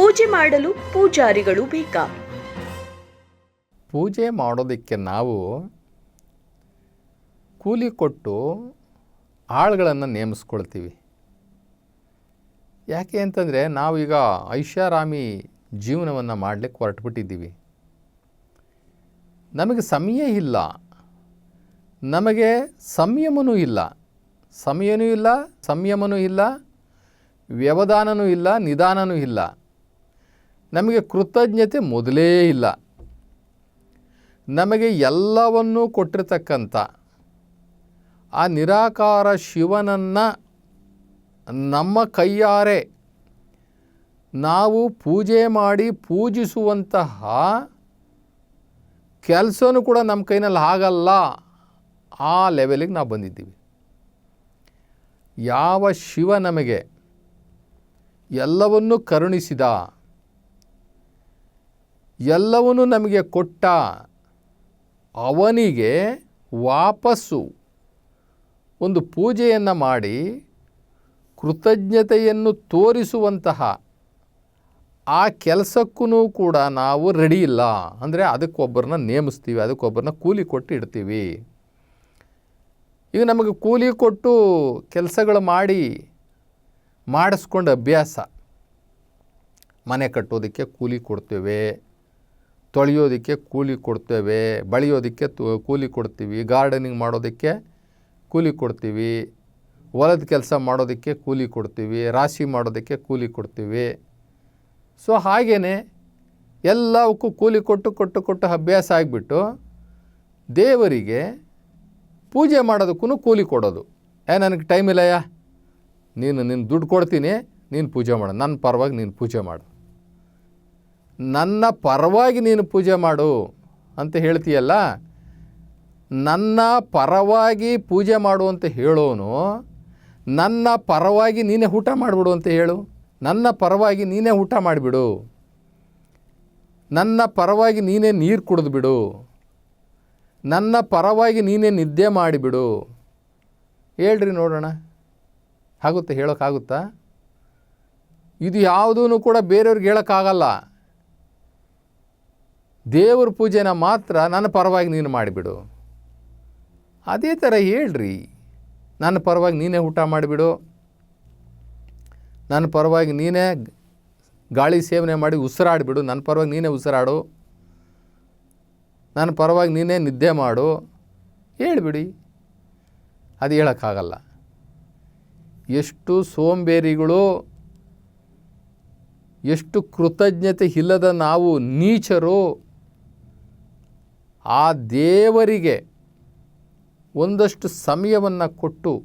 ಪೂಜೆ ಮಾಡಲು ಪೂಜಾರಿಗಳು ಬೇಕಾ? ಪೂಜೆ ಮಾಡೋದಕ್ಕೆ ನಾವು ಕೂಲಿ ಕೊಟ್ಟು ಆಳುಗಳನ್ನು ನೇಮಿಸ್ಕೊಳ್ತೀವಿ. ಯಾಕೆ ಅಂತಂದರೆ ನಾವೀಗ ಐಷಾರಾಮಿ ಜೀವನವನ್ನು ಮಾಡಲಿಕ್ಕೆ ಹೊರಟುಬಿಟ್ಟಿದ್ದೀವಿ. ನಮಗೆ ಸಮಯ ಇಲ್ಲ. ನಮಗೆ ಸಂಯಮನೂ ಇಲ್ಲ. ಸಮಯನೂ ಇಲ್ಲ, ಸಂಯಮನೂ ಇಲ್ಲ, ವ್ಯವಧಾನನೂ ಇಲ್ಲ, ನಿಧಾನನೂ ಇಲ್ಲ. ನಮಗೆ ಕೃತಜ್ಞತೆ ಮೊದಲೇ ಇಲ್ಲ. ನಮಗೆ ಎಲ್ಲವನ್ನೂ ಕೊಟ್ಟಿರ್ತಕ್ಕಂಥ ಆ ನಿರಾಕಾರ ಶಿವನನ್ನು ನಮ್ಮ ಕೈಯಾರೆ ನಾವು ಪೂಜೆ ಮಾಡಿ ಪೂಜಿಸುವಂತಹ ಕೆಲಸವೂ ಕೂಡ ನಮ್ಮ ಕೈನಲ್ಲಿ ಆಗಲ್ಲ. ಆ ಲೆವೆಲಿಗೆ ನಾವು ಬಂದಿದ್ದೀವಿ. ಯಾವ ಶಿವ ನಮಗೆ ಎಲ್ಲವನ್ನೂ ಕರುಣಿಸಿದ ಎಲ್ಲವನ್ನೂ ನಮಗೆ ಕೊಟ್ಟ ಅವನಿಗೆ ವಾಪಸ್ಸು. ಒಂದು ಪೂಜೆಯನ್ನು ಮಾಡಿ ಕೃತಜ್ಞತೆಯನ್ನು ತೋರಿಸುವಂತಹ ಆ ಕೆಲಸಕ್ಕೂ ಕೂಡ ನಾವು ರೆಡಿ ಇಲ್ಲ. ಅಂದರೆ ಅದಕ್ಕೊಬ್ಬರನ್ನ ನೇಮಿಸ್ತೀವಿ, ಅದಕ್ಕೊಬ್ಬರನ್ನ ಕೂಲಿ ಕೊಟ್ಟು ಇಡ್ತೀವಿ. ಈಗ ನಮಗೆ ಕೂಲಿ ಕೊಟ್ಟು ಕೆಲಸಗಳು ಮಾಡಿ ಮಾಡಿಸ್ಕೊಂಡು ಅಭ್ಯಾಸ. ಮನೆ ಕಟ್ಟೋದಕ್ಕೆ ಕೂಲಿ ಕೊಡ್ತೇವೆ. ತೊಳೆಯೋದಕ್ಕೆ ಕೂಲಿ ಕೊಡ್ತೇವೆ, ಬಳಿಯೋದಕ್ಕೆ ಕೂಲಿ ಕೊಡ್ತೀವಿ ಗಾರ್ಡನಿಂಗ್ ಮಾಡೋದಕ್ಕೆ ಕೂಲಿ ಕೊಡ್ತೀವಿ, ಹೊಲದ ಕೆಲಸ ಮಾಡೋದಕ್ಕೆ ಕೂಲಿ ಕೊಡ್ತೀವಿ, ರಾಶಿ ಮಾಡೋದಕ್ಕೆ ಕೂಲಿ ಕೊಡ್ತೀವಿ. ಸೊ ಹಾಗೆಯೇ ಎಲ್ಲವಕ್ಕೂ ಕೂಲಿ ಕೊಟ್ಟು ಕೊಟ್ಟು ಕೊಟ್ಟು ಅಭ್ಯಾಸ ಆಗಿಬಿಟ್ಟು ದೇವರಿಗೆ ಪೂಜೆ ಮಾಡೋದಕ್ಕೂ ಕೂಲಿ ಕೊಡೋದು. ಏ, ನನಗೆ ಟೈಮ್ ಇಲ್ಲಯ್ಯ. ನೀನು ನಿನ್ನ ದುಡ್ಡು ಕೊಡ್ತೀನಿ, ನೀನು ಪೂಜೆ ಮಾಡು. ನನ್ನ ಪರವಾಗಿ ನೀನು ಪೂಜೆ ಮಾಡು. ನನ್ನ ಪರವಾಗಿ ನೀನು ಪೂಜೆ ಮಾಡು ಅಂತ ಹೇಳ್ತೀಯಲ್ಲ, ನನ್ನ ಪರವಾಗಿ ಪೂಜೆ ಮಾಡು ಅಂತ ಹೇಳೋನು, ನನ್ನ ಪರವಾಗಿ ನೀನೇ ಊಟ ಮಾಡಿಬಿಡು ಅಂತ ಹೇಳು. ನನ್ನ ಪರವಾಗಿ ನೀನೇ ಊಟ ಮಾಡಿಬಿಡು. ನನ್ನ ಪರವಾಗಿ ನೀನೇ ನೀರು ಕುಡಿದ್ಬಿಡು. ನನ್ನ ಪರವಾಗಿ ನೀನೇ ನಿದ್ದೆ ಮಾಡಿಬಿಡು. ಹೇಳ್ರಿ ನೋಡೋಣ. ಆಗುತ್ತೆ, ಹೇಳೋಕ್ಕಾಗುತ್ತಾ? ಇದು ಯಾವುದೂ ಕೂಡ ಬೇರೆಯವ್ರಿಗೆ ಹೇಳೋಕ್ಕಾಗಲ್ಲ. ದೇವ್ರ ಪೂಜೆನ ಮಾತ್ರ ನನ್ನ ಪರವಾಗಿ ನೀನು ಮಾಡಿಬಿಡು. ಅದೇ ಥರ ಹೇಳ್ರಿ, ನನ್ನ ಪರವಾಗಿ ನೀನೇ ಊಟ ಮಾಡಿಬಿಡು. ನನ್ನ ಪರವಾಗಿ ನೀನೇ ಗಾಳಿ ಸೇವನೆ ಮಾಡಿ ಉಸಿರಾಡಿಬಿಡು. ನನ್ನ ಪರವಾಗಿ ನೀನೇ ಉಸಿರಾಡು. ನನ್ನ ಪರವಾಗಿ ನೀನೇ ನಿದ್ದೆ ಮಾಡು. ಹೇಳಿಬಿಡಿ. ಅದು ಹೇಳೋಕ್ಕಾಗಲ್ಲ. ಎಷ್ಟು ಸೋಂಬೇರಿಗಳು, ಎಷ್ಟು ಕೃತಜ್ಞತೆ ಇಲ್ಲದ ನಾವು ನೀಚರು ಆ ದೇವರಿಗೆ ಒಂದಷ್ಟು ಸಮಯವನ್ನು ಕೊಟ್ಟು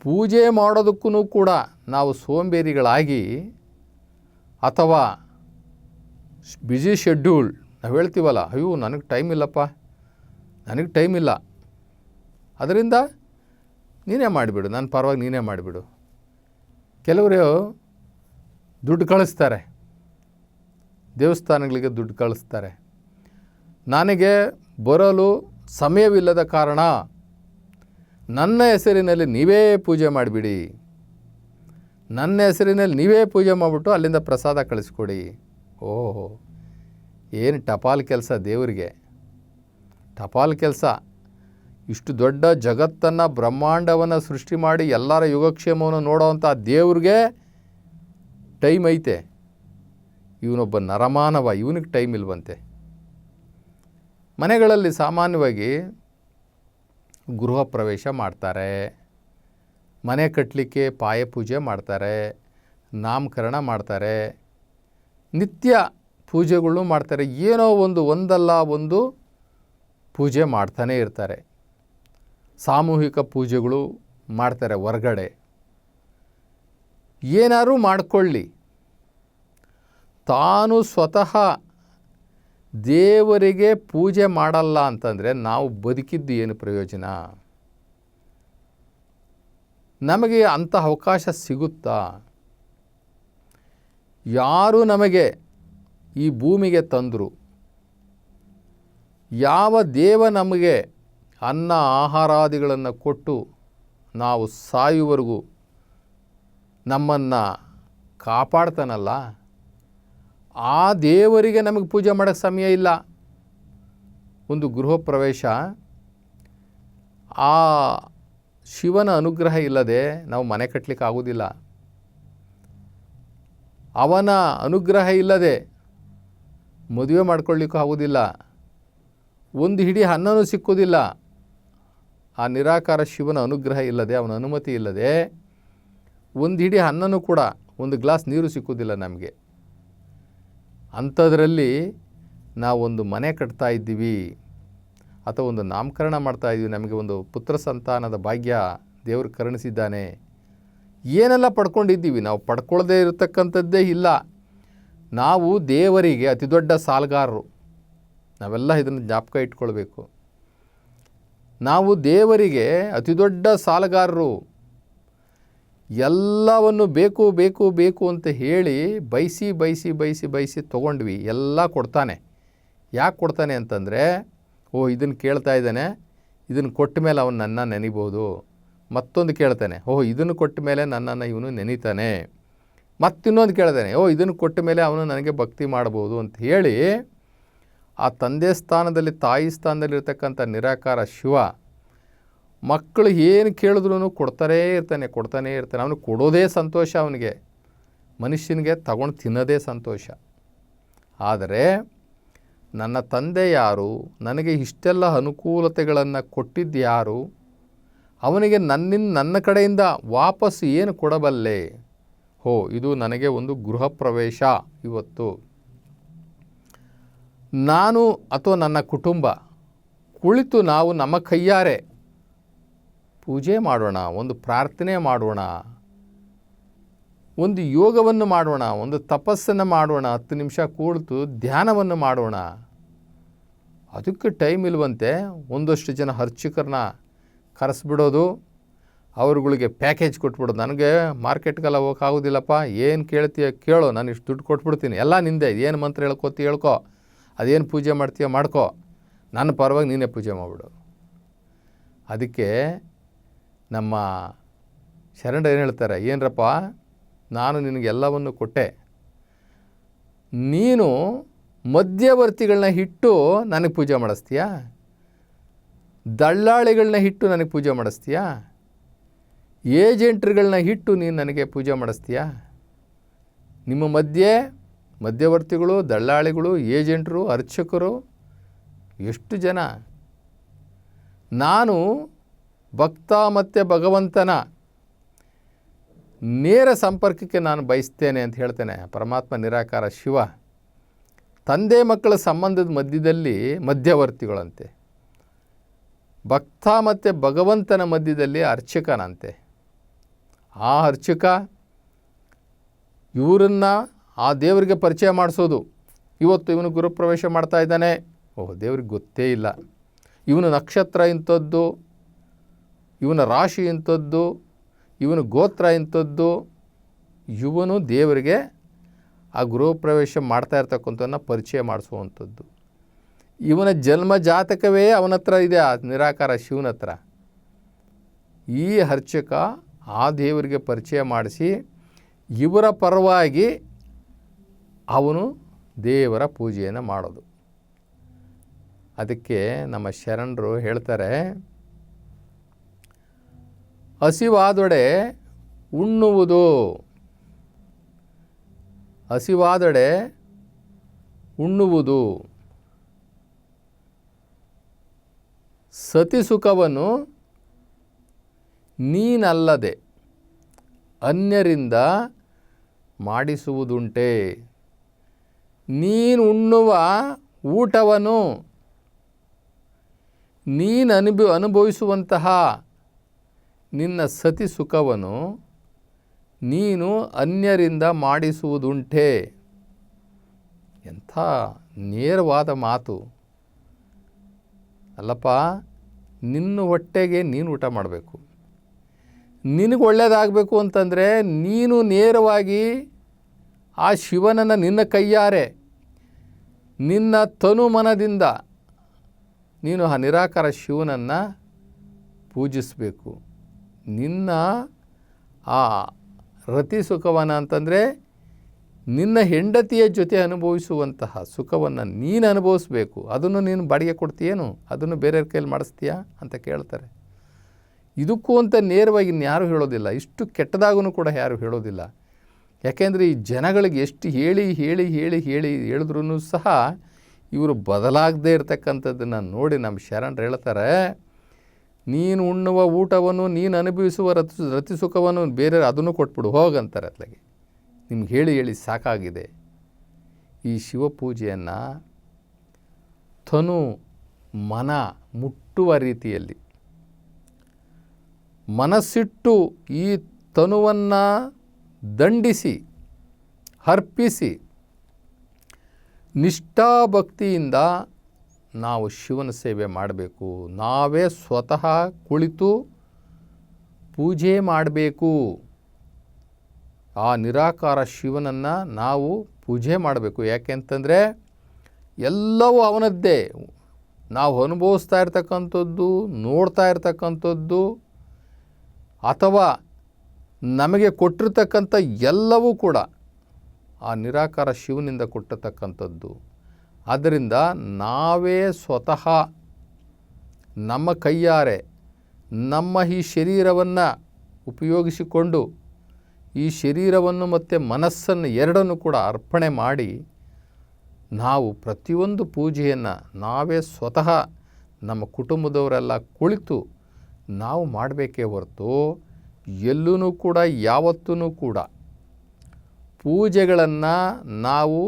ಪೂಜೆ ಮಾಡೋದಕ್ಕೂ ಕೂಡ ನಾವು ಸೋಂಬೇರಿಗಳಾಗಿ ಅಥವಾ ಬ್ಯುಸಿ ಶೆಡ್ಯೂಲ್ ನಾವು ಹೇಳ್ತೀವಲ್ಲ, ಅಯ್ಯೋ, ನನಗೆ ಟೈಮ್ ಇಲ್ಲಪ್ಪ, ನನಗೆ ಟೈಮ್ ಇಲ್ಲ. ಅದರಿಂದ ನೀನೇ ಮಾಡಿಬಿಡು ನನ್ನ ಪರವಾಗಿ ನೀನೇ ಮಾಡಿಬಿಡು. ಕೆಲವರು ದುಡ್ಡು ಕಳಿಸ್ತಾರೆ. ದೇವಸ್ಥಾನಗಳಿಗೆ ದುಡ್ಡು ಕಳಿಸ್ತಾರೆ. ನನಗೆ ಬರಲು ಸಮಯವಿಲ್ಲದ ಕಾರಣ ನನ್ನ ಹೆಸರಿನಲ್ಲಿ ನೀವೇ ಪೂಜೆ ಮಾಡಿಬಿಡಿ. ನನ್ನ ಹೆಸರಿನಲ್ಲಿ ನೀವೇ ಪೂಜೆ ಮಾಡಿಬಿಟ್ಟು ಅಲ್ಲಿಂದ ಪ್ರಸಾದ ಕಳಿಸ್ಕೊಡಿ. ಓಹೋ, ಏನು ಟಪಾಲ್ ಕೆಲಸ ದೇವರಿಗೆ? ಟಪಾಲ್ ಕೆಲಸ? ಇಷ್ಟು ದೊಡ್ಡ ಜಗತ್ತನ್ನು, ಬ್ರಹ್ಮಾಂಡವನ್ನು ಸೃಷ್ಟಿ ಮಾಡಿ ಎಲ್ಲರ ಯೋಗಕ್ಷೇಮವನ್ನು ನೋಡೋವಂಥ ದೇವ್ರಿಗೆ ಟೈಮ್ ಐತೆ. ಇವನೊಬ್ಬ ನರಮಾನವ, ಇವನಿಗೆ ಟೈಮ್ ಇಲ್ವಂತೆ. ಮನೆಗಳಲ್ಲಿ ಸಾಮಾನ್ಯವಾಗಿ ಗೃಹ ಪ್ರವೇಶ ಮಾಡ್ತಾರೆ. ಮನೆ ಕಟ್ಟಲಿಕ್ಕೆ ಪಾಯ ಪೂಜೆ ಮಾಡ್ತಾರೆ. ನಾಮಕರಣ ಮಾಡ್ತಾರೆ. ನಿತ್ಯ ಪೂಜೆಗಳು ಮಾಡ್ತಾರೆ. ಏನೋ ಒಂದು ಒಂದಲ್ಲ ಒಂದು ಪೂಜೆ ಮಾಡ್ತಾನೆ ಇರ್ತಾರೆ. ಸಾಮೂಹಿಕ ಪೂಜೆಗಳು ಮಾಡ್ತಾರೆ ಹೊರಗಡೆ. ಏನಾದರೂ ಮಾಡಿಕೊಳ್ಳಿ. ತಾನು ಸ್ವತಃ ದೇವರಿಗೆ ಪೂಜೆ ಮಾಡಲ್ಲ ಅಂತಂದರೆ ನಾವು ಬದುಕಿದ್ದು ಏನು ಪ್ರಯೋಜನ? ನಮಗೆ ಅಂಥ ಅವಕಾಶ ಸಿಗುತ್ತಾ? ಯಾರು ನಮಗೆ ಈ ಭೂಮಿಗೆ ತಂದರು? ಯಾವ ದೇವ ನಮಗೆ ಅನ್ನ ಆಹಾರಾದಿಗಳನ್ನು ಕೊಟ್ಟು ನಾವು ಸಾಯುವವರೆಗೂ ನಮ್ಮನ್ನು ಕಾಪಾಡ್ತಾನಲ್ಲ? ಆ ದೇವರಿಗೆ ನಮಗೆ ಪೂಜೆ ಮಾಡೋಕ್ಕೆ ಸಮಯ ಇಲ್ಲ. ಒಂದು ಗೃಹ ಪ್ರವೇಶ. ಆ ಶಿವನ ಅನುಗ್ರಹ ಇಲ್ಲದೆ ನಾವು ಮನೆ ಕಟ್ಟಲಿಕ್ಕೆ ಆಗೋದಿಲ್ಲ. ಅವನ ಅನುಗ್ರಹ ಇಲ್ಲದೆ ಮದುವೆ ಮಾಡ್ಕೊಳ್ಳಿಕ್ಕೂ ಆಗೋದಿಲ್ಲ. ಒಂದು ಹಿಡಿ ಅನ್ನನೂ ಸಿಕ್ಕೋದಿಲ್ಲ. ಆ ನಿರಾಕಾರ ಶಿವನ ಅನುಗ್ರಹ ಇಲ್ಲದೆ, ಅವನ ಅನುಮತಿ ಇಲ್ಲದೆ, ಒಂದು ಹಿಡಿ ಅನ್ನನೂ ಕೂಡ, ಒಂದು ಗ್ಲಾಸ್ ನೀರು ಸಿಕ್ಕೋದಿಲ್ಲ ನಮಗೆ. ಅಂಥದ್ರಲ್ಲಿ ನಾವೊಂದು ಮನೆ ಕಟ್ತಾ ಇದ್ದೀವಿ ಅಥವಾ ಒಂದು ನಾಮಕರಣ ಮಾಡ್ತಾ ಇದ್ದೀವಿ, ನಮಗೆ ಒಂದು ಪುತ್ರ ಸಂತಾನದ ಭಾಗ್ಯ ದೇವರು ಕರುಣಿಸಿದ್ದಾನೆ. ಏನೆಲ್ಲ ಪಡ್ಕೊಂಡಿದ್ದೀವಿ? ನಾವು ಪಡ್ಕೊಳ್ಳದೇ ಇರತಕ್ಕಂಥದ್ದೇ ಇಲ್ಲ. ನಾವು ದೇವರಿಗೆ ಅತಿ ದೊಡ್ಡ ಸಾಲಗಾರರು. ನಾವೆಲ್ಲ ಇದನ್ನು ಜ್ಞಾಪಕ ಇಟ್ಕೊಳ್ಬೇಕು. ನಾವು ದೇವರಿಗೆ ಅತಿ ದೊಡ್ಡ ಸಾಲಗಾರರು. ಎಲ್ಲವನ್ನು ಬೇಕು ಬೇಕು ಬೇಕು ಅಂತ ಹೇಳಿ ಬಯಸಿ ಬಯಸಿ ಬಯಸಿ ಬಯಸಿ ತೊಗೊಂಡ್ವಿ. ಎಲ್ಲ ಕೊಡ್ತಾನೆ. ಯಾಕೆ ಕೊಡ್ತಾನೆ ಅಂತಂದರೆ, ಓ ಇದನ್ನು ಕೇಳ್ತಾ ಇದ್ದಾನೆ. ಇದನ್ನು ಕೊಟ್ಟ ಮೇಲೆ ಅವನು ನನ್ನ ನೆನಿಬೋದು. ಮತ್ತೊಂದು ಕೇಳ್ತಾನೆ ಓಹ್ ಇದನ್ನು ಕೊಟ್ಟ ಮೇಲೆ ನನ್ನನ್ನು ಇವನು ನೆನೀತಾನೆ. ಮತ್ತಿನ್ನೊಂದು ಕೇಳ್ತಾನೆ, ಓ ಇದನ್ನು ಕೊಟ್ಟ ಮೇಲೆ ಅವನು ನನಗೆ ಭಕ್ತಿ ಮಾಡ್ಬೋದು ಅಂತ ಹೇಳಿ ಆ ತಂದೆ ಸ್ಥಾನದಲ್ಲಿ, ತಾಯಿ ಸ್ಥಾನದಲ್ಲಿರ್ತಕ್ಕಂಥ ನಿರಾಕಾರ ಶಿವ ಮಕ್ಕಳು ಏನು ಕೇಳಿದ್ರು ಕೊಡ್ತಾನೇ ಇರ್ತಾನೆ ಕೊಡ್ತಾನೇ ಇರ್ತಾನೆ. ಅವನು ಕೊಡೋದೇ ಸಂತೋಷ ಅವನಿಗೆ. ಮನುಷ್ಯನಿಗೆ ತಗೊಂಡು ತಿನ್ನೋದೇ ಸಂತೋಷ. ಆದರೆ ನನ್ನ ತಂದೆ ಯಾರು? ನನಗೆ ಇಷ್ಟೆಲ್ಲ ಅನುಕೂಲತೆಗಳನ್ನು ಕೊಟ್ಟಿದ್ದು ಯಾರು? ಅವನಿಗೆ ನನ್ನಿಂದ ನನ್ನ ಕಡೆಯಿಂದ ವಾಪಸ್ ಏನು ಕೊಡಬಲ್ಲೆ? ಹೋ, ಇದು ನನಗೆ ಒಂದು ಗೃಹ ಪ್ರವೇಶ ಇವತ್ತು. ನಾನು ಅಥವಾ ನನ್ನ ಕುಟುಂಬ ಕುಳಿತು ನಾವು ನಮ್ಮ ಕೈಯಾರೆ ಪೂಜೆ ಮಾಡೋಣ, ಒಂದು ಪ್ರಾರ್ಥನೆ ಮಾಡೋಣ, ಒಂದು ಯೋಗವನ್ನು ಮಾಡೋಣ, ಒಂದು ತಪಸ್ಸನ್ನು ಮಾಡೋಣ, ಹತ್ತು ನಿಮಿಷ ಕೂಡ್ತು ಧ್ಯಾನವನ್ನು ಮಾಡೋಣ. ಅದಕ್ಕೆ ಟೈಮ್ ಇಲ್ಲವಂತೆ ಒಂದಷ್ಟು ಜನ ಅರ್ಚಕರನ್ನ ಕರೆಸ್ಬಿಡೋದು, ಅವ್ರುಗಳಿಗೆ ಪ್ಯಾಕೇಜ್ ಕೊಟ್ಬಿಡೋದು. ನನಗೆ ಮಾರ್ಕೆಟ್ಗೆಲ್ಲ ಹೋಗೋಕ್ಕಾಗೋದಿಲ್ಲಪ್ಪ ಏನು ಕೇಳ್ತೀಯ ಕೇಳೋ, ನಾನು ಇಷ್ಟು ದುಡ್ಡು ಕೊಟ್ಬಿಡ್ತೀನಿ. ಎಲ್ಲ ನಿಂದೆ, ಏನು ಮಂತ್ರ ಹೇಳ್ಕೊತಿ ಹೇಳ್ಕೊ, ಅದೇನು ಪೂಜೆ ಮಾಡ್ತೀಯ ಮಾಡ್ಕೊ. ನನ್ನ ಪರವಾಗಿ ನೀನೇ ಪೂಜೆ ಮಾಡಿಬಿಡು. ಅದಕ್ಕೆ ನಮ್ಮ ಶರಣರು ಏನು ಹೇಳ್ತಾರೆ? ಏನರಪ್ಪ, ನಾನು ನಿನಗೆಲ್ಲವನ್ನು ಕೊಟ್ಟೆ. ನೀನು ಮಧ್ಯವರ್ತಿಗಳನ್ನ ಹಿಟ್ಟು ನನಗೆ ಪೂಜೆ ಮಾಡಿಸ್ತೀಯಾ? ದಳ್ಳಾಳಿಗಳನ್ನ ಹಿಟ್ಟು ನನಗೆ ಪೂಜೆ ಮಾಡಿಸ್ತೀಯಾ? ಏಜೆಂಟ್ರುಗಳನ್ನ ಹಿಟ್ಟು ನೀನು ನನಗೆ ಪೂಜೆ ಮಾಡಿಸ್ತೀಯಾ? ನಿಮ್ಮ ಮಧ್ಯೆ ಮಧ್ಯವರ್ತಿಗಳು, ದಳ್ಳಾಳಿಗಳು, ಏಜೆಂಟ್ರು, ಅರ್ಚಕರು ಎಷ್ಟು ಜನ? ನಾನು ಭಕ್ತ ಮತ್ತು ಭಗವಂತನ ನೇರ ಸಂಪರ್ಕಕ್ಕೆ ನಾನು ಬಯಸ್ತೇನೆ ಅಂತ ಹೇಳ್ತೇನೆ. ಪರಮಾತ್ಮ ನಿರಾಕಾರ ಶಿವ. ತಂದೆ ಮಕ್ಕಳ ಸಂಬಂಧದ ಮಧ್ಯದಲ್ಲಿ ಮಧ್ಯವರ್ತಿಗಳಂತೆ. ಭಕ್ತ ಮತ್ತು ಭಗವಂತನ ಮಧ್ಯದಲ್ಲಿ ಅರ್ಚಕನಂತೆ. ಆ ಅರ್ಚಕ ಇವರನ್ನು ಆ ದೇವರಿಗೆ ಪರಿಚಯ ಮಾಡಿಸೋದು. ಇವತ್ತು ಇವನು ಗುರುಪ್ರವೇಶ ಮಾಡ್ತಾ ಇದ್ದಾನೆ. ಓಹ್, ದೇವ್ರಿಗೆ ಗೊತ್ತೇ ಇಲ್ಲ. ಇವನು ನಕ್ಷತ್ರ ಇಂಥದ್ದು. ಇವನ ರಾಶಿ ಇಂಥದ್ದು, ಇವನು ಗೋತ್ರ ಇಂಥದ್ದು, ಇವನು ದೇವರಿಗೆ ಆ ಗೃಹ ಪ್ರವೇಶ ಮಾಡ್ತಾ ಇರ್ತಕ್ಕಂಥವನ್ನ ಪರಿಚಯ ಮಾಡಿಸುವಂಥದ್ದು. ಇವನ ಜನ್ಮ ಜಾತಕವೇ ಅವನ ಹತ್ರ ಇದೆ, ಆ ನಿರಾಕಾರ ಶಿವನ ಹತ್ರ. ಈ ಅರ್ಚಕ ಆ ದೇವರಿಗೆ ಪರಿಚಯ ಮಾಡಿಸಿ, ಇವರ ಪರವಾಗಿ ಅವನು ದೇವರ ಪೂಜೆಯನ್ನು ಮಾಡೋದು. ಅದಕ್ಕೆ ನಮ್ಮ ಶರಣರು ಹೇಳ್ತಾರೆ ಹಸಿವಾದೊಡೆ ಉಣ್ಣುವುದು. ಹಸಿವಾದೊಡೆ ಉಣ್ಣುವುದು. ಸತಿ ಸುಖವನ್ನು ನೀನಲ್ಲದೆ ಅನ್ಯರಿಂದ ಮಾಡಿಸುವುದುಂಟೆ. ನೀನು ಉಣ್ಣುವ ಊಟವನ್ನು ನೀನು ಅನುಭ ಅನುಭವಿಸುವಂತಹ ನಿನ್ನ ಸತಿ ಸುಖವನ್ನು ನೀನು ಅನ್ಯರಿಂದ ಮಾಡಿಸುವುದುಂಟೆ. ಎಂಥ ನೇರವಾದ ಮಾತು. ಅಲ್ಲಪ್ಪ, ನಿನ್ನ ಹೊಟ್ಟೆಗೆ ನೀನು ಊಟ ಮಾಡಬೇಕು. ನಿನಗೆ ಒಳ್ಳೆಯದಾಗಬೇಕು ಅಂತಂದರೆ ನೀನು ನೇರವಾಗಿ ಆ ಶಿವನನ್ನು ನಿನ್ನ ಕೈಯಾರೆ, ನಿನ್ನ ತನು ಮನದಿಂದ ನೀನು ಆ ನಿರಾಕಾರ ಶಿವನನ್ನು ಪೂಜಿಸಬೇಕು. ನಿನ್ನ ಆ ರತಿ ಸುಖವನ ಅಂತಂದರೆ ನಿನ್ನ ಹೆಂಡತಿಯ ಜೊತೆ ಅನುಭವಿಸುವಂತಹ ಸುಖವನ್ನು ನೀನು ಅನುಭವಿಸ್ಬೇಕು. ಅದನ್ನು ನೀನು ಬಾಡಿಗೆ ಕೊಡ್ತೀಯೇನು? ಅದನ್ನು ಬೇರೆಯವ್ರ ಕೈಯಲ್ಲಿ ಮಾಡಿಸ್ತೀಯಾ ಅಂತ ಕೇಳ್ತಾರೆ. ಇದಕ್ಕೂ ಅಂತ ನೇರವಾಗಿ ಇನ್ಯಾರೂ ಹೇಳೋದಿಲ್ಲ. ಇಷ್ಟು ಕೆಟ್ಟದಾಗೂ ಕೂಡ ಯಾರು ಹೇಳೋದಿಲ್ಲ. ಯಾಕೆಂದರೆ ಈ ಜನಗಳಿಗೆ ಎಷ್ಟು ಹೇಳಿ ಹೇಳಿ ಹೇಳಿ ಹೇಳಿ ಹೇಳಿದ್ರೂ ಸಹ ಇವರು ಬದಲಾಗದೇ ಇರತಕ್ಕಂಥದ್ದನ್ನು ನೋಡಿ ನಮ್ಮ ಶರಣರು ಹೇಳ್ತಾರೆ ನೀನು ಉಣ್ಣುವ ಊಟವನ್ನು, ನೀನು ಅನುಭವಿಸುವ ರತಿ ರತಿ ಸುಖವನ್ನು ಬೇರೆ ಅದನ್ನು ಕೊಟ್ಬಿಡು, ಹೋಗಂತಾರೆ ಅದಕ್ಕೆ ನಿಮ್ಗೆ ಹೇಳಿ ಹೇಳಿ ಸಾಕಾಗಿದೆ. ಈ ಶಿವಪೂಜೆಯನ್ನು ತನು ಮನ ಮುಟ್ಟುವ ರೀತಿಯಲ್ಲಿ, ಮನಸ್ಸಿಟ್ಟು ಈ ತನುವನ್ನು ದಂಡಿಸಿ, ಅರ್ಪಿಸಿ ನಿಷ್ಠಾಭಕ್ತಿಯಿಂದ ನಾವು ಶಿವನ ಸೇವೆ ಮಾಡಬೇಕು. ನಾವೇ ಸ್ವತಃ ಕುಳಿತು ಪೂಜೆ ಮಾಡಬೇಕು. ಆ ನಿರಾಕಾರ ಶಿವನನ್ನು ನಾವು ಪೂಜೆ ಮಾಡಬೇಕು. ಯಾಕೆಂತಂದರೆ ಎಲ್ಲವೂ ಅವನದ್ದೇ. ನಾವು ಅನುಭವಿಸ್ತಾ ಇರ್ತಕ್ಕಂಥದ್ದು, ನೋಡ್ತಾ ಇರ್ತಕ್ಕಂಥದ್ದು, ಅಥವಾ ನಮಗೆ ಕೊಟ್ಟಿರ್ತಕ್ಕಂಥ ಎಲ್ಲವೂ ಕೂಡ ಆ ನಿರಾಕಾರ ಶಿವನಿಂದ ಕೊಟ್ಟಿರ್ತಕ್ಕಂಥದ್ದು. ಆದ್ದರಿಂದ ನಾವೇ ಸ್ವತಃ ನಮ್ಮ ಕೈಯಾರೆ ನಮ್ಮ ಈ ಶರೀರವನ್ನು ಉಪಯೋಗಿಸಿಕೊಂಡು ಈ ಶರೀರವನ್ನು ಮತ್ತು ಮನಸ್ಸನ್ನು ಎರಡನ್ನು ಕೂಡ ಅರ್ಪಣೆ ಮಾಡಿ ನಾವು ಪ್ರತಿಯೊಂದು ಪೂಜೆಯನ್ನು ನಾವೇ ಸ್ವತಃ ನಮ್ಮ ಕುಟುಂಬದವರೆಲ್ಲ ಕುಳಿತು ನಾವು ಮಾಡಬೇಕೇ ಹೊರತು ಎಲ್ಲೂ ಕೂಡ ಯಾವತ್ತೂ ಕೂಡ ಪೂಜೆಗಳನ್ನು ನಾವು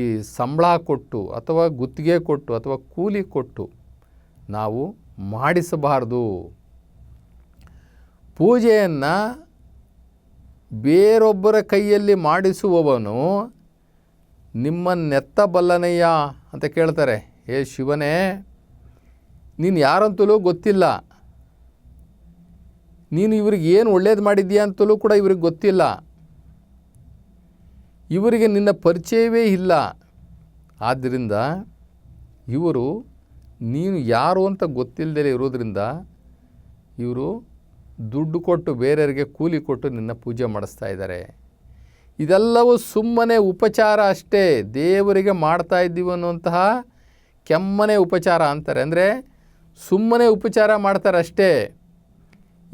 ಈ ಸಂಬಳ ಕೊಟ್ಟು ಅಥವಾ ಗುತ್ತಿಗೆ ಕೊಟ್ಟು ಅಥವಾ ಕೂಲಿ ಕೊಟ್ಟು ನಾವು ಮಾಡಿಸಬಾರ್ದು. ಪೂಜೆಯನ್ನು ಬೇರೊಬ್ಬರ ಕೈಯಲ್ಲಿ ಮಾಡಿಸುವವನು ನಿಮ್ಮನ್ನೆತ್ತಬಲ್ಲನಯ್ಯ ಅಂತ ಕೇಳ್ತಾರೆ. ಏ ಶಿವನೇ, ನೀನು ಯಾರಂತಲೂ ಗೊತ್ತಿಲ್ಲ. ನೀನು ಇವ್ರಿಗೆ ಏನು ಒಳ್ಳೇದು ಮಾಡಿದ್ದೀಯಾ ಅಂತಲೂ ಕೂಡ ಇವ್ರಿಗೆ ಗೊತ್ತಿಲ್ಲ. ಇವರಿಗೆ ನಿನ್ನ ಪರಿಚಯವೇ ಇಲ್ಲ. ಆದ್ದರಿಂದ ಇವರು ನೀನು ಯಾರು ಅಂತ ಗೊತ್ತಿಲ್ಲದೆ ಇರೋದ್ರಿಂದ ಇವರು ದುಡ್ಡು ಕೊಟ್ಟು ಬೇರೆಯವರಿಗೆ ಕೂಲಿ ಕೊಟ್ಟು ನಿನ್ನ ಪೂಜೆ ಮಾಡಿಸ್ತಾ ಇದ್ದಾರೆ. ಇದೆಲ್ಲವೂ ಸುಮ್ಮನೆ ಉಪಚಾರ ಅಷ್ಟೇ. ದೇವರಿಗೆ ಮಾಡ್ತಾ ಇದ್ದೀವಿ ಅನ್ನುವಂತಹ ಕೆಮ್ಮನೆ ಉಪಚಾರ ಅಂತಾರೆ. ಅಂದರೆ ಸುಮ್ಮನೆ ಉಪಚಾರ ಮಾಡ್ತಾರೆ ಅಷ್ಟೇ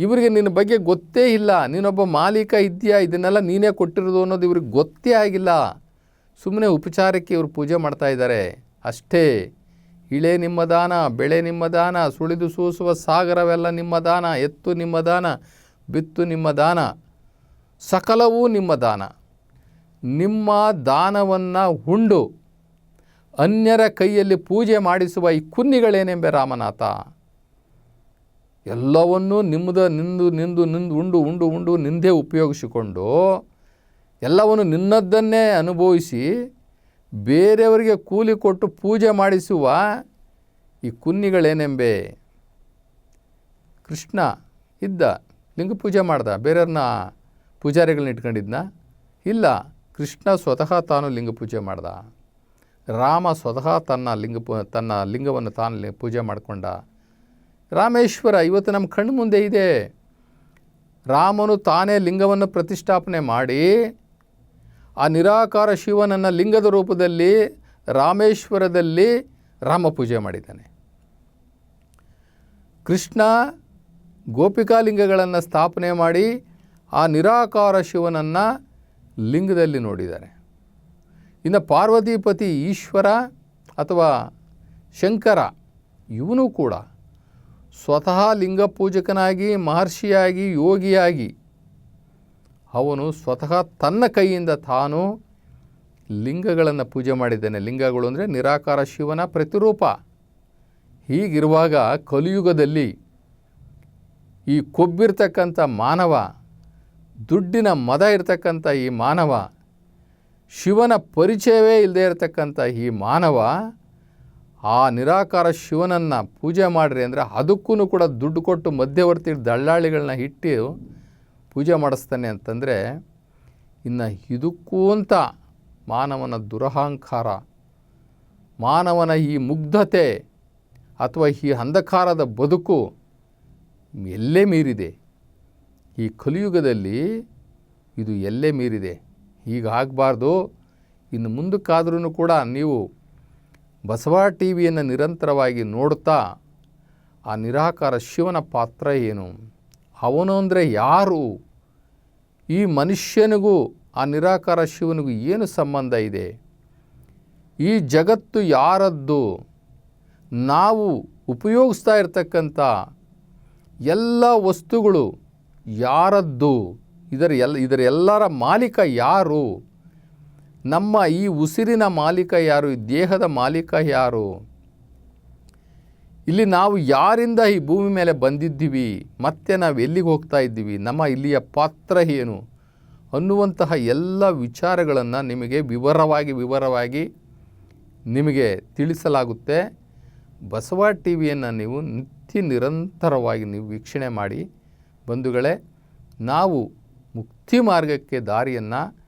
ಇವರಿಗೆ ನಿನ್ನ ಬಗ್ಗೆ ಗೊತ್ತೇ ಇಲ್ಲ. ನೀನೊಬ್ಬ ಮಾಲೀಕ ಇದೆಯಾ ಇದನ್ನೆಲ್ಲ ನೀನೇ ಕೊಟ್ಟಿರೋದು ಅನ್ನೋದು ಇವ್ರಿಗೆ ಗೊತ್ತೇ ಆಗಿಲ್ಲ. ಸುಮ್ಮನೆ ಉಪಚಾರಕ್ಕೆ ಇವರು ಪೂಜೆ ಮಾಡ್ತಾ ಇದ್ದಾರೆ. ಅಷ್ಟೇ. ಇಳೆ ನಿಮ್ಮ ದಾನ, ಬೆಳೆ ನಿಮ್ಮ ದಾನ, ಸುಳಿದು ಸೂಸುವ ಸಾಗರವೆಲ್ಲ ನಿಮ್ಮ ದಾನ, ಎತ್ತು ನಿಮ್ಮ ದಾನ, ಬಿತ್ತು ನಿಮ್ಮ ದಾನ, ಸಕಲವೂ ನಿಮ್ಮ ದಾನ. ನಿಮ್ಮ ದಾನವನ್ನು ಉಂಡು ಅನ್ಯರ ಕೈಯಲ್ಲಿ ಪೂಜೆ ಮಾಡಿಸುವ ಈ ಕುನ್ನಿಗಳೇನೆಂಬೆ ರಾಮನಾಥ? ಎಲ್ಲವನ್ನೂ ನಿಮ್ಮದ ನಿಂದು ನಿಂದು ನಿಂದು ಉಂಡು ಉಂಡು ಉಂಡು ನಿಂದೇ ಉಪಯೋಗಿಸಿಕೊಂಡು ಎಲ್ಲವನ್ನು ನಿನ್ನದ್ದನ್ನೇ ಅನುಭವಿಸಿ ಬೇರೆಯವರಿಗೆ ಕೂಲಿ ಕೊಟ್ಟು ಪೂಜೆ ಮಾಡಿಸುವ ಈ ಕುನ್ನಿಗಳೇನೆಂಬೆ? ಕೃಷ್ಣ ಇದ್ದ. ಲಿಂಗ ಪೂಜೆ ಮಾಡ್ದ. ಬೇರೆಯವ್ರನ್ನ ಪೂಜಾರಿಗಳನ್ನ ಇಟ್ಕೊಂಡಿದ್ನ? ಇಲ್ಲ. ಕೃಷ್ಣ ಸ್ವತಃ ತಾನು ಲಿಂಗ ಪೂಜೆ ಮಾಡ್ದ. ರಾಮ ಸ್ವತಃ ತನ್ನ ಲಿಂಗ ತನ್ನ ಲಿಂಗವನ್ನು ತಾನು ಪೂಜೆ ಮಾಡಿಕೊಂಡ. ರಾಮೇಶ್ವರ, ಇವತ್ತು ನಮ್ಮ ಕಣ್ಣು ಮುಂದೆ ಇದೆ. ರಾಮನು ತಾನೇ ಲಿಂಗವನ್ನು ಪ್ರತಿಷ್ಠಾಪನೆ ಮಾಡಿ, ಆ ನಿರಾಕಾರ ಶಿವನನ್ನು ಲಿಂಗದ ರೂಪದಲ್ಲಿ ರಾಮೇಶ್ವರದಲ್ಲಿ ರಾಮ ಪೂಜೆ ಮಾಡಿದ್ದಾನೆ. ಕೃಷ್ಣ ಗೋಪಿಕಾಲಿಂಗಗಳನ್ನು ಸ್ಥಾಪನೆ ಮಾಡಿ, ಆ ನಿರಾಕಾರ ಶಿವನನ್ನು ಲಿಂಗದಲ್ಲಿ ನೋಡಿದ್ದಾರೆ. ಇನ್ನು ಪಾರ್ವತಿಪತಿ ಈಶ್ವರ ಅಥವಾ ಶಂಕರ, ಇವನು ಕೂಡ ಸ್ವತಃ ಲಿಂಗ ಪೂಜಕನಾಗಿ ಮಹರ್ಷಿಯಾಗಿ, ಯೋಗಿಯಾಗಿ. ಅವನು ಸ್ವತಃ ತನ್ನ ಕೈಯಿಂದ ತಾನು ಲಿಂಗಗಳನ್ನು ಪೂಜೆ ಮಾಡಿದ್ದಾನೆ. ಲಿಂಗಗಳು ಅಂದರೆ ನಿರಾಕಾರ, ಶಿವನ ಪ್ರತಿರೂಪ. ಹೀಗಿರುವಾಗ ಕಲಿಯುಗದಲ್ಲಿ ಈ ಕೊಬ್ಬಿರ್ತಕ್ಕಂಥ ಮಾನವ, ದುಡ್ಡಿನ ಮದ ಇರತಕ್ಕಂಥ ಈ ಮಾನವ, ಶಿವನ ಪರಿಚಯವೇ ಇಲ್ಲದೆ ಇರತಕ್ಕಂಥ ಈ ಮಾನವ ಆ ನಿರಾಕಾರ ಶಿವನನ್ನು ಪೂಜೆ ಮಾಡಿರಿ ಅಂದರೆ ಅದಕ್ಕೂ ಕೂಡ ದುಡ್ಡು ಕೊಟ್ಟು ಮಧ್ಯವರ್ತಿ ದಳ್ಳಾಳಿಗಳನ್ನ ಇಟ್ಟು ಪೂಜೆ ಮಾಡಿಸ್ತಾನೆ ಅಂತಂದರೆ ಇನ್ನು ಇದಕ್ಕೂ ಅಂತ ಮಾನವನ ದುರಹಂಕಾರ. ಮಾನವನ ಈ ಮುಗ್ಧತೆ ಅಥವಾ ಈ ಅಂಧಕಾರದ ಬದುಕು ಎಲ್ಲೇ ಮೀರಿದೆ. ಈ ಕಲಿಯುಗದಲ್ಲಿ ಇದು ಎಲ್ಲೇ ಮೀರಿದೆ. ಹೀಗಾಗಬಾರ್ದು. ಇನ್ನು ಮುಂದಕ್ಕಾದ್ರೂ ಕೂಡ ನೀವು ಬಸವ ಟಿ ವಿಯನ್ನು ನಿರಂತರವಾಗಿ ನೋಡ್ತಾ ಆ ನಿರಾಕಾರ ಶಿವನ ಪಾತ್ರ ಏನು? ಅವನು ಅಂದರೆ ಯಾರು? ಈ ಮನುಷ್ಯನಿಗೂ, ಆ ನಿರಾಕಾರ ಶಿವನಿಗೂ ಏನು ಸಂಬಂಧ ಇದೆ? ಈ ಜಗತ್ತು ಯಾರದ್ದು? ನಾವು ಉಪಯೋಗಿಸ್ತಾ ಇರತಕ್ಕಂಥ ಎಲ್ಲ ವಸ್ತುಗಳು ಯಾರದ್ದು? ಇದರ ಎಲ್ಲ, ಇದರ ಎಲ್ಲರ ಮಾಲೀಕ ಯಾರು? ನಮ್ಮ ಈ ಉಸಿರಿನ ಮಾಲೀಕ ಯಾರು? ಈ ದೇಹದ ಮಾಲೀಕ ಯಾರು? ಇಲ್ಲಿ ನಾವು ಯಾರಿಂದ ಈ ಭೂಮಿ ಮೇಲೆ ಬಂದಿದ್ದೀವಿ? ಮತ್ತೆ ನಾವು ಎಲ್ಲಿಗೆ ಹೋಗ್ತಾ ಇದ್ದೀವಿ? ನಮ್ಮ ಇಲ್ಲಿಯ ಪಾತ್ರ ಏನು? ಅನ್ನುವಂತಹ ಎಲ್ಲ ವಿಚಾರಗಳನ್ನು ನಿಮಗೆ ವಿವರವಾಗಿ ವಿವರವಾಗಿ ನಿಮಗೆ ತಿಳಿಸಲಾಗುತ್ತೆ. ಬಸವ ಟಿ ವಿಯನ್ನು ನೀವು ನಿತ್ಯ ನಿರಂತರವಾಗಿ ನೀವು ವೀಕ್ಷಣೆ ಮಾಡಿ. ಬಂಧುಗಳೇ, ನಾವು ಮುಕ್ತಿ ಮಾರ್ಗಕ್ಕೆ ದಾರಿಯನ್ನು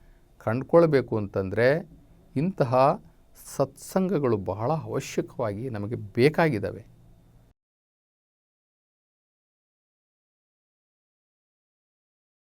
ಕಂಡುಕೊಳ್ಬೇಕು ಅಂತಂದರೆ ಇಂತಹ ಸತ್ಸಂಗಗಳು ಬಹಳ ಅವಶ್ಯಕವಾಗಿ ನಮಗೆ ಬೇಕಾಗಿದ್ದಾವೆ.